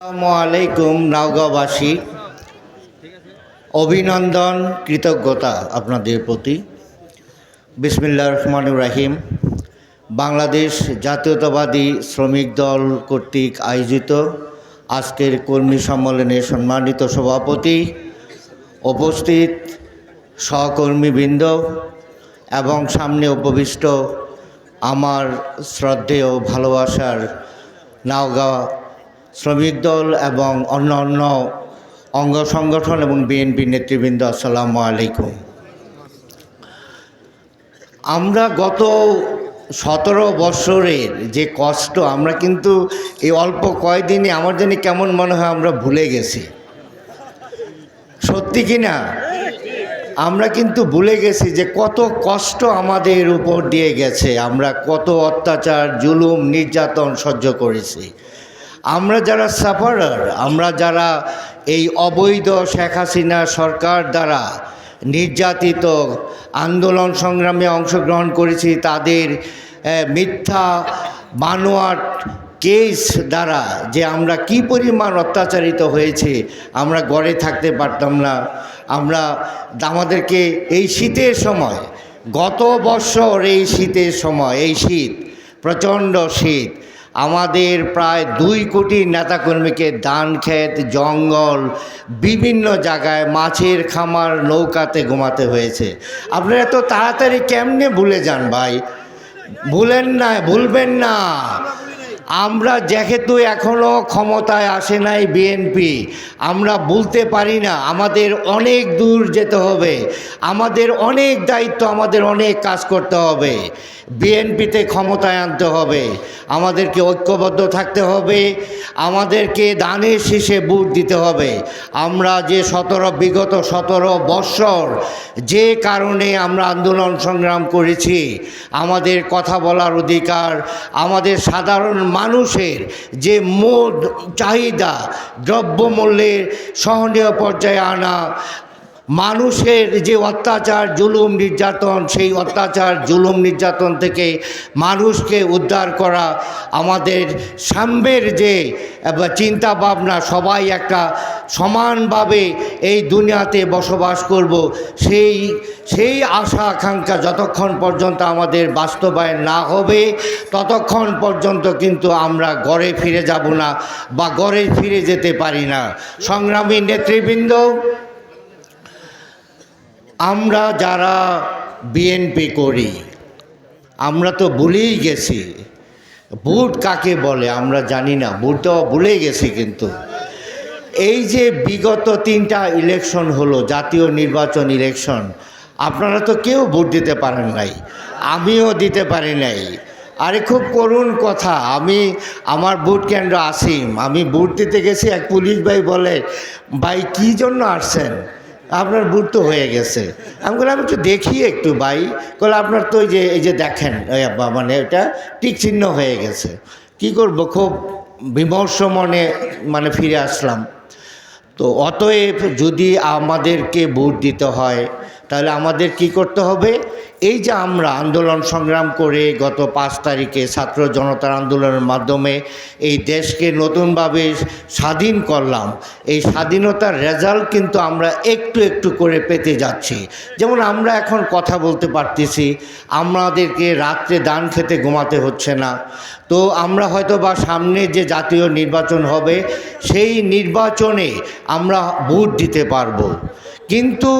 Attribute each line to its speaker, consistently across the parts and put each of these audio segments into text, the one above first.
Speaker 1: আসসালামু আলাইকুম নওগাঁবাসী অভিনন্দন, কৃতজ্ঞতা আপনাদের প্রতি। বিসমিল্লা রহমান রাহিম। বাংলাদেশ জাতীয়তাবাদী শ্রমিক দল কর্তৃক আয়োজিত আজকের কর্মী সম্মেলনে সম্মানিত সভাপতি উপস্থিত সহকর্মীবৃন্দ এবং সামনে উপবিষ্ট আমার শ্রদ্ধেয় ভালোবাসার নাওগাঁ শ্রমিক দল এবং অন্য অন্য অঙ্গ সংগঠন এবং বিএনপি নেতৃবৃন্দ, আসসালামু আলাইকুম। আমরা গত সতেরো বছরের যে কষ্ট, আমরা কিন্তু এই অল্প কয়দিনে আমার জানি কেমন মনে হয় আমরা ভুলে গেছি। সত্যি কি না? আমরা কিন্তু ভুলে গেছি যে কত কষ্ট আমাদের উপর দিয়ে গেছে। আমরা কত অত্যাচার, জুলুম, নির্যাতন সহ্য করেছি। আমরা যারা সাফারার আমরা যারা এই অবৈধ শেখ হাসিনা সরকার দ্বারা নির্যাতিত আন্দোলন সংগ্রামে অংশগ্রহণ করেছি, তাদের মিথ্যা, বানোয়াট কেস দ্বারা যে আমরা কি পরিমাণ অত্যাচারিত হয়েছে, আমরা গড়ে থাকতে পারতাম না। আমরা আমাদেরকে এই শীতের সময়, গত বছর এই শীতের সময়, এই শীত, প্রচণ্ড শীত আমাদের প্রায় দুই কোটি নেতাকর্মীকে ধান ক্ষেত, জঙ্গল, বিভিন্ন জায়গায় মাছের খামার নৌকাতে ঘুমাতে হয়েছে। আপনারা তো তাড়াতাড়ি কেমনে ভুলে যান ভাই? ভুলেন না, ভুলবেন না। আমরা যেহেতু এখনও ক্ষমতায় আসে নাই বিএনপি আমরা বলতে পারি না। আমাদের অনেক দূর যেতে হবে। আমাদের অনেক দায়িত্ব, আমাদের অনেক কাজ করতে হবে। বিএনপিতে ক্ষমতায় আনতে হবে, আমাদেরকে ঐক্যবদ্ধ থাকতে হবে, আমাদেরকে দানের শীষে বুট দিতে হবে। আমরা যে সতেরো, বিগত সতেরো বৎসর যে কারণে আমরা আন্দোলন সংগ্রাম করেছি, আমাদের কথা বলার অধিকার, আমাদের সাধারণ মানুষের যে মোট চাহিদা, দ্রব্যমূল্যের সহনীয় পর্যায়ে আনা মানুষের যে অত্যাচার, জুলুম নির্যাতন, সেই অত্যাচার, জুলুম নির্যাতন থেকে মানুষকে উদ্ধার করা আমাদের সাম্যের যে চিন্তা ভাবনা সবাই একটা সমানভাবে এই দুনিয়াতে বসবাস করব, সেই সেই আশা, আকাঙ্ক্ষা যতক্ষণ পর্যন্ত আমাদের বাস্তবায়ন না হবে, ততক্ষণ পর্যন্ত কিন্তু আমরা গড়ে ফিরে যাব না বা গড়ে ফিরে যেতে পারি না। সংগ্রামী নেতৃবৃন্দ আমরা যারা বিএনপি করি, আমরা তো ভুলেই গেছি। ভোট কাকে বলে আমরা জানি না, ভোট তো ভুলেই গেছি কিন্তু। এই যে বিগত তিনটা ইলেকশন হলো, জাতীয় নির্বাচন ইলেকশন আপনারা তো কেউ ভোট দিতে পারেন নাই, আমিও দিতে পারি নাই। আরে খুব করুণ কথা, আমি আমার বুট কেন্দ্র আসিম, আমি বুট দিতে গেছি, এক পুলিশ ভাই বলে, ভাই, কী জন্য আসছেন? আপনার বুট তো হয়ে গেছে। আমি বললাম একটু দেখি একটু ভাই। বলে আপনার তো ওই যে, এই যে দেখেন মানে এটা টিক চিহ্ন হয়ে গেছে। কি করব? খুব বিমর্ষ মনে মানে ফিরে আসলাম। তো অতএব যদি আমাদেরকে বুট দিতে হয় তাহলে আমাদের কি করতে হবে? এই যে আমরা আন্দোলন সংগ্রাম করে গত পাঁচ তারিখে ছাত্র জনতার আন্দোলনের মাধ্যমে এই দেশকে নতুনভাবে স্বাধীন করলাম। এই স্বাধীনতার রেজাল্ট কিন্তু আমরা একটু একটু করে পেতে যাচ্ছি। যেমন আমরা এখন কথা বলতে পারতেছি, আমাদেরকে রাত্রে দান খেতে ঘুমাতে হচ্ছে না। তো আমরা হয়তো বা সামনে যে জাতীয় নির্বাচন হবে, সেই নির্বাচনে আমরা ভোট দিতে পারব। কিন্তু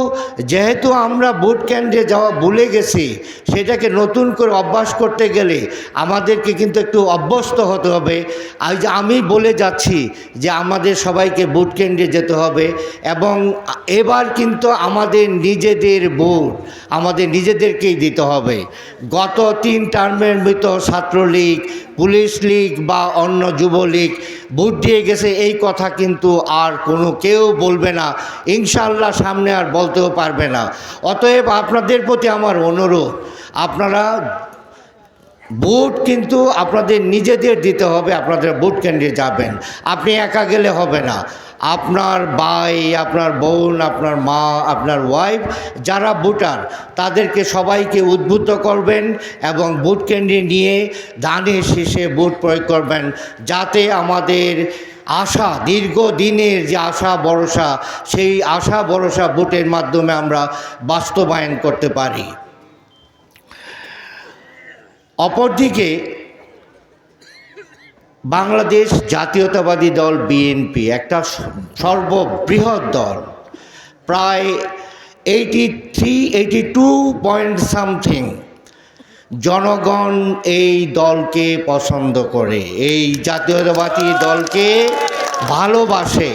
Speaker 1: যেহেতু আমরা ভোট কেন্দ্রে যাওয়া ভুলে গেছি, সেটাকে নতুন করে অভ্যাস করতে গেলে আমাদেরকে কিন্তু একটু অভ্যস্ত হতে হবে। যে আমি বলে যাচ্ছি যে আমাদের সবাইকে ভোট কেন্দ্রে যেতে হবে এবং এবার কিন্তু আমাদের নিজেদের ভোট আমাদের নিজেদেরকেই দিতে হবে। গত তিন টার্মের ভিতর ছাত্রলীগ, পুলিশ লীগ বা অন্য যুবলীগ ভোট দিয়ে গেছে, এই কথা কিন্তু আর কোনো কেউ বলবে না। ইনশাল্লাহ সামনে আর বলতেও পারবে না। অতএব আপনাদের প্রতি আমার অনুরোধ, আপনারা ভোট কিন্তু আপনাদের নিজেদের দিতে হবে, আপনাদের ভোট কেন্দ্রে যাবেন। আপনি একা গেলে হবে না। আপনার ভাই, আপনার বোন, আপনার মা, আপনার ওয়াইফ যারা ভোটার, তাদেরকে সবাইকে উদ্বুদ্ধ করবেন এবং ভোট কেন্দ্রে নিয়ে ধানের শেষে ভোট প্রয়োগ করবেন। যাতে আমাদের আশা, দীর্ঘদিনের যে আশা ভরসা, সেই আশা ভরসা ভোটের মাধ্যমে আমরা বাস্তবায়ন করতে পারি। অপরদিকে, বাংলাদেশ জাতীয়তাবাদী দল বিএনপি, একটা সর্ববৃহৎ দল, প্রায় eighty three eighty two point something জনগণ এই দলকে পছন্দ করে, এই জাতীয়তাবাদী দলকে ভালোবাসে।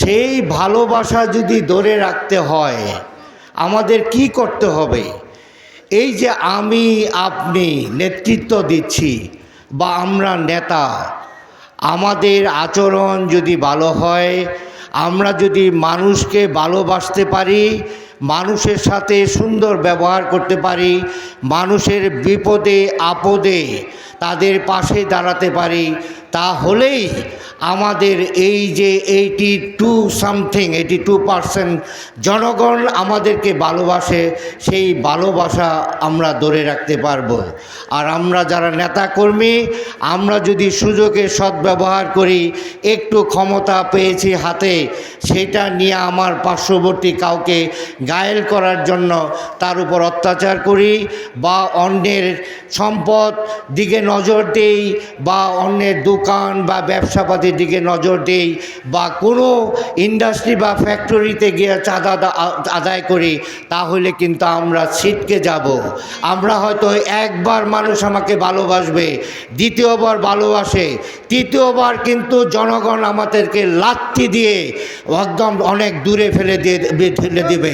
Speaker 1: সেই ভালোবাসা যদি ধরে রাখতে হয়, আমাদের কি করতে হবে? এই যে আমি, আপনি নেতৃত্ব দিচ্ছি বা আমরা নেতা, আমাদের আচরণ যদি ভালো হয়, আমরা যদি মানুষকে ভালোবাসতে পারি মানুষের সাথে সুন্দর ব্যবহার করতে পারি, মানুষের বিপদে, আপদে তাদের পাশে দাঁড়াতে পারি, তাহলেই আমাদের এই যে eighty two something eighty two percent জনগণ আমাদেরকে ভালোবাসে, সেই ভালোবাসা আমরা ধরে রাখতে পারব। আর আমরা যারা নেতাকর্মী, আমরা যদি সুযোগের সদ্ব্যবহার করি, একটু ক্ষমতা পেয়েছি হাতে, সেটা নিয়ে আমার পার্শ্ববর্তী কাউকে গায়েল করার জন্য তার উপর অত্যাচার করি বা অন্যের সম্পদ দিকে নজর দেই বা অন্যের দোকান বা ব্যবসাপাতির দিকে নজর দেই বা কোনো ইন্ডাস্ট্রি বা ফ্যাক্টরিতে গিয়ে চাঁদা আদায় করি, তাহলে কিন্তু আমরা ছিটকে যাব। আমরা হয়তো একবার মানুষ আমাকে ভালোবাসবে, দ্বিতীয়বার ভালোবাসে, তৃতীয়বার কিন্তু জনগণ আমাদেরকে লাত্তি দিয়ে একদম অনেক দূরে ফেলে দিয়ে ফেলে দিবে।